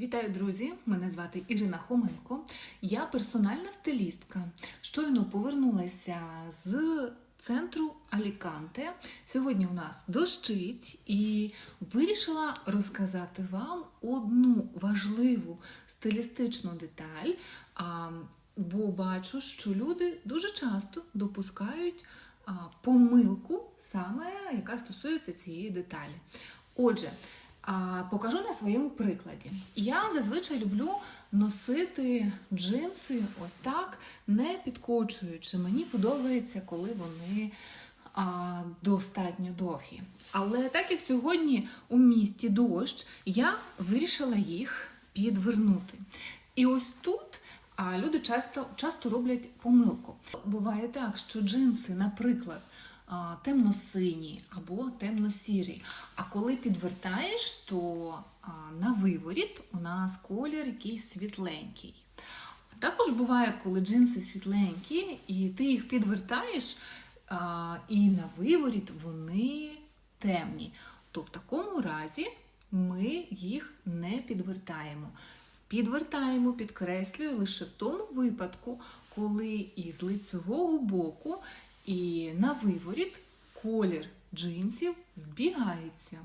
Вітаю, друзі! Мене звати Ірина Хоменко. Я персональна стилістка. Щойно повернулася з центру Аліканте. Сьогодні у нас дощить і вирішила розказати вам одну важливу стилістичну деталь. Бо бачу, що люди дуже часто допускають помилку, саме яка стосується цієї деталі. Отже, покажу на своєму прикладі. Я зазвичай люблю носити джинси ось так, не підкочуючи. Мені подобається, коли вони а, достатньо довгі. Але так як сьогодні у місті дощ, я вирішила їх підвернути. І ось тут а, люди часто, часто роблять помилку. Буває так, що джинси, наприклад, темно-сині або темно-сірі. А коли підвертаєш, то на виворіт у нас колір якийсь світленький. Також буває, коли джинси світленькі, і ти їх підвертаєш, і на виворіт вони темні. То в такому разі ми їх не підвертаємо. Підвертаємо, підкреслюю лише в тому випадку, коли із лицевого боку і на виворіт колір джинсів збігається.